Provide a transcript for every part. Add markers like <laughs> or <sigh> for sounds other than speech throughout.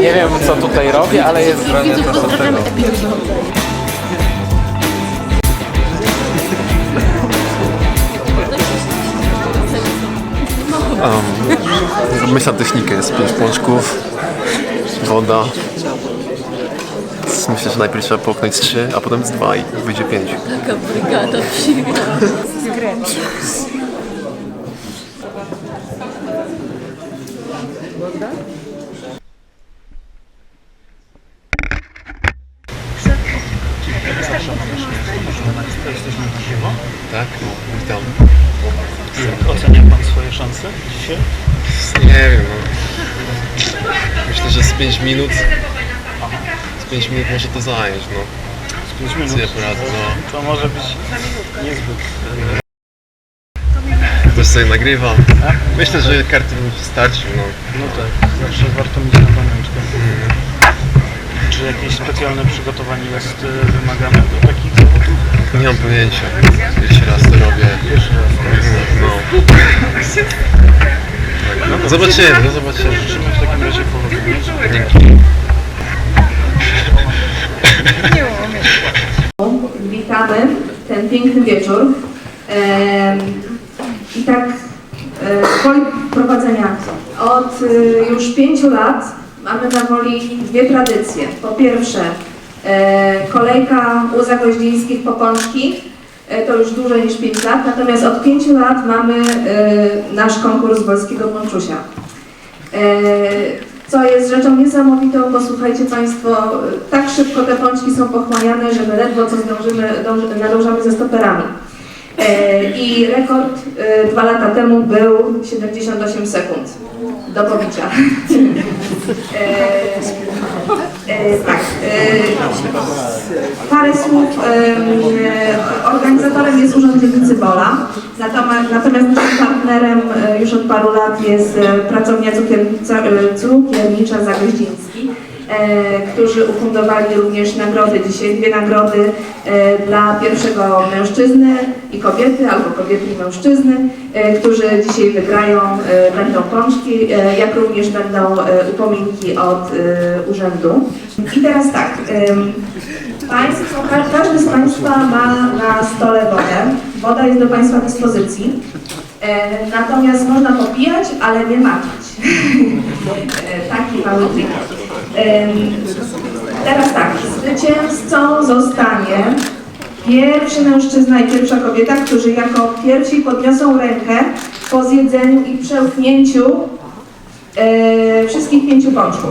Nie wiem co tutaj robię, ale jest pewnie coś od tego. Myśl na technikę, jest pięć pączków, woda. Myślę, że najpierw trzeba połknąć z trzy, a potem z dwa i wyjdzie pięć. Taka brygada psika. Tak? Witam. Jak ocenia Pan swoje szanse dzisiaj? Nie wiem, no. Myślę, że z 5 minut z 5 minut może to zająć, no. Z 5 minut. Ja poradzę, no. To może być niezbyt. Ktoś sobie nagrywa. Myślę, że karty bym starczył, no. No tak, zawsze warto mieć na pamiątkę. Czy jakieś specjalne przygotowanie jest e, wymagane do takich zawodów? Nie mam pojęcia. Pierwszy raz to robię. Pierwszy raz. No. no zobaczymy, no zobaczymy. Życzymy w takim razie powodzenia. Dzięki. Witamy ten piękny wieczór. I tak e, woli prowadzenia. Od e, już pięciu lat mamy na woli dwie tradycje. Po pierwsze e, kolejka u Zagoździńskich po. E, To już dłużej niż 5 lat, natomiast od pięciu lat mamy e, nasz konkurs Wolskiego Pączusia. Co jest rzeczą niesamowitą, bo słuchajcie Państwo, tak szybko te pączki są pochłaniane, że my ledwo co zdążymy, dąż- nadążamy ze stoperami. E, I rekord e, dwa lata temu był 78 sekund do pobicia. <laughs> E, tak. Parę słów. Organizatorem jest Urząd Dzielnicy Wola, natomiast, naszym partnerem już od paru lat jest pracownia cukiernicza Zagoździński, e, którzy ufundowali również nagrody dzisiaj, dwie nagrody e, dla pierwszego mężczyzny i kobiety, albo kobiety i mężczyzny, e, którzy dzisiaj wygrają, e, będą pączki, e, jak również będą e, upominki od e, urzędu. I teraz tak, Państwo, ka- każdy z Państwa ma na stole wodę. Woda jest do Państwa dyspozycji. E, natomiast można popijać, ale nie maczyć. <laughs> e, taki mały trik. Teraz tak, zwycięzcą zostanie pierwszy mężczyzna i pierwsza kobieta, którzy jako pierwsi podniosą rękę po zjedzeniu i przełknięciu e, wszystkich pięciu pączków.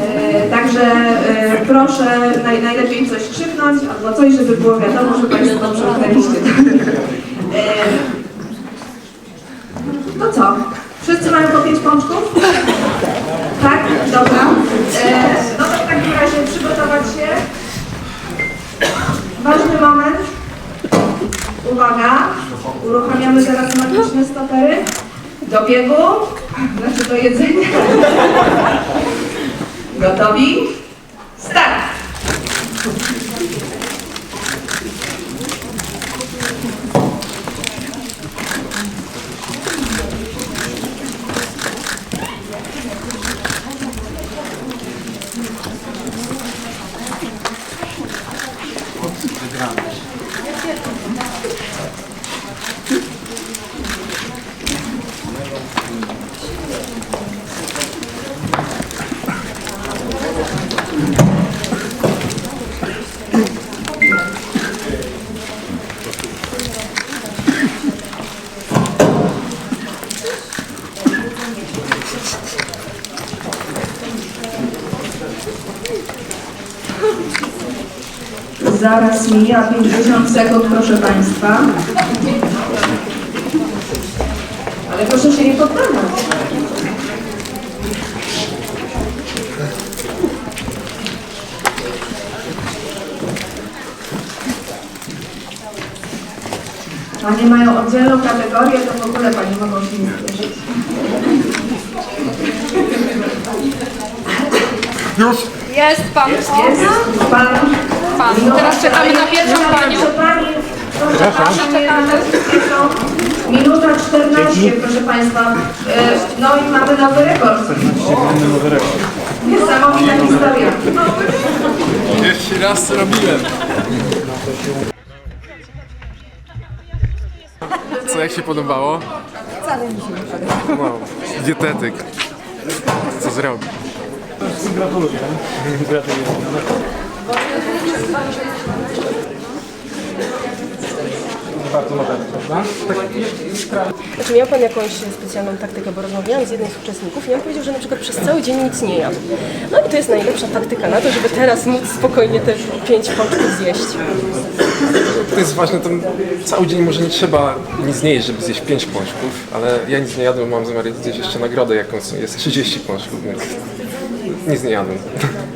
E, Także e, proszę naj, najlepiej coś krzyknąć albo coś, żeby było wiadomo, że Państwo przełknęliście. E, No co? Wszyscy mają po pięć pączków? Tak? Dobra. E, No to w takim razie przygotować się. Ważny moment. Uwaga. Uruchamiamy teraz magiczne stopery. Do biegu, znaczy do jedzenia. Gotowi? Start! Zaraz mija 50 sekund, proszę Państwa. Ale proszę się nie poddawać. Panie mają oddzielną kategorię, to w ogóle Pani mogą się nie spieszyć. Jest pan. Jest Pan. Pan. Teraz czekamy na pierwszą panią. Proszę Pani, proszę Pani, Czekamy. Minuta 14, proszę Państwa. E, No i mamy nowy rekord. Niesamowita historia. Pierwszy raz robiłem. Co, jak się podobało? Wcale mi się nie podobało. Wow, dietetyk. Co zrobi? Gratuluję. Gratuluję. Czy miał Pan jakąś specjalną taktykę, bo rozmawiałam z jednym z uczestników i on powiedział, że na przykład przez cały dzień nic nie jadł. No i to jest najlepsza taktyka na to, żeby teraz móc spokojnie te pięć pączków zjeść. To jest ważne, to cały dzień może nie trzeba nic nie jeść, żeby zjeść 5 pączków, ale ja nic nie jadłem, mam zamiar zjeść jeszcze nagrodę jakąś, jest 30 pączków, więc nic nie jadłem.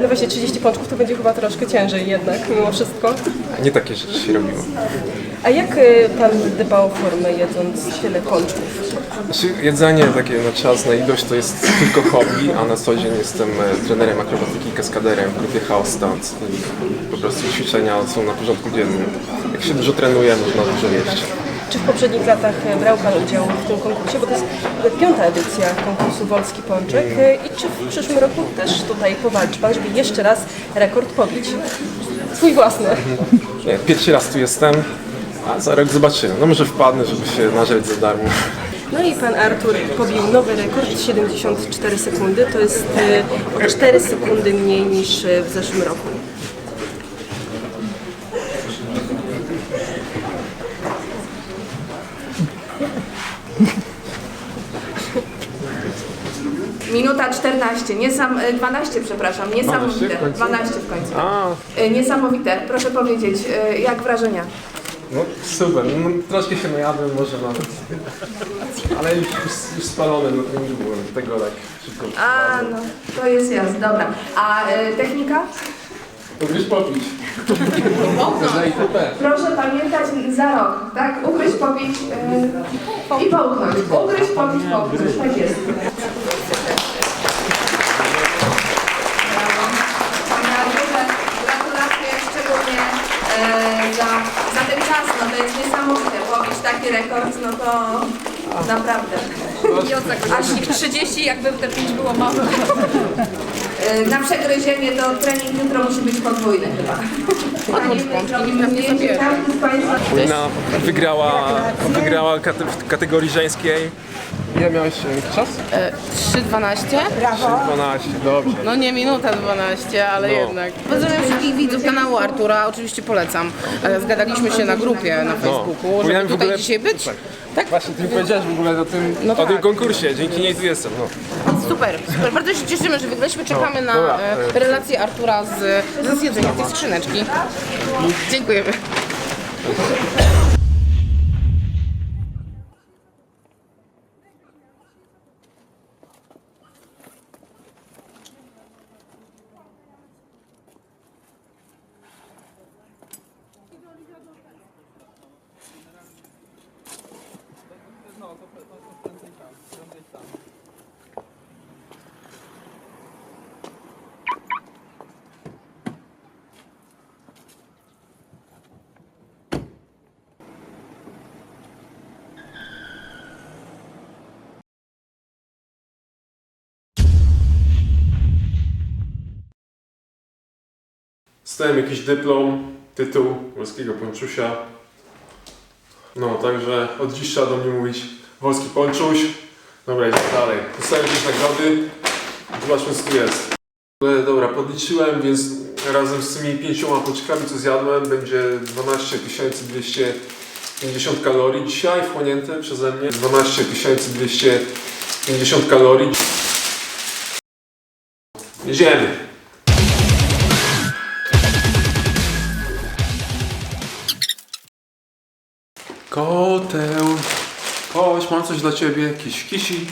No właśnie 30 pączków to będzie chyba troszkę ciężej jednak, mimo wszystko. Nie takie rzeczy się robiło. A jak y, Pan dba o formę jedząc tyle pączków? Znaczy, jedzenie takie na czas, na ilość to jest tylko hobby, a na co dzień jestem e, trenerem akrobatyki i kaskaderem w grupie House Dance i po prostu ćwiczenia są na porządku dziennym. Jak się dużo trenuje, można dużo jeść. Czy w poprzednich latach e, brał Pan udział w tym konkursie? Bo to jest piąta edycja konkursu Wolski Pączek. E, I czy w przyszłym roku też tutaj powalczy Pan, żeby jeszcze raz rekord pobić? Swój własny. Nie, pierwszy raz tu jestem, a za rok zobaczymy. No może wpadnę, żeby się nażreć za darmo. No i pan Artur pobił nowy rekord 74 sekundy. To jest e, o 4 sekundy mniej niż e, w zeszłym roku. Minuta 14, niesam, e, 12 przepraszam, niesamowite. 12 w końcu? 12 w końcu. A, Niesamowite, proszę powiedzieć, e, jak wrażenia? no super. No, troszkę się najadłem może nawet. Ale już, już, już spalony, no to nie było tego tak szybko. A, no, to jest jasne, dobra. A e, technika? Ugryź popić. Można. Proszę pamiętać za rok, tak? Ugryźć, popić e, i połknąć. Ugryźć, popić, połknąć. Tak jest. Naprawdę. Aż ich 30, jakby te 5 było mało. E, Na przegryzienie to trening jutro musi być podwójny chyba. Państwa Wojna wygrała, wygrała kate- w kategorii żeńskiej. Ile miałeś e, czas? 3.12? 12, dobrze. No nie minuta 12, ale No. jednak. Pozdrawiam wszystkich widzów kanału Artura, oczywiście polecam. E, Zgadaliśmy się na grupie na Facebooku, żeby Powinienem tutaj w ogóle- dzisiaj być. tak. Tak? Właśnie ty mi powiedziałeś w ogóle o tym, No o tym tak. konkursie, dzięki niej tu jestem. No. Super, super. Bardzo się cieszymy, że wygraliśmy. Czekamy na dobra, e, relację Artura z, ze zjedzenia tej skrzyneczki. Dziękujemy. Dostałem jakiś dyplom, tytuł Wolskiego Ponczusia. No, także od dziś trzeba do mnie mówić Wolski Ponczuś. Dobra, idziemy dalej. Dostałem jakieś nagrody. Zobaczmy co tu jest. E, Dobra, podliczyłem, więc razem z tymi pięcioma pączkami, co zjadłem, będzie 12 250 kalorii dzisiaj wchłonięte przeze mnie. 12 250 kalorii. Jedziemy. Koteł, chodź, mam coś dla ciebie, jakiś kisi.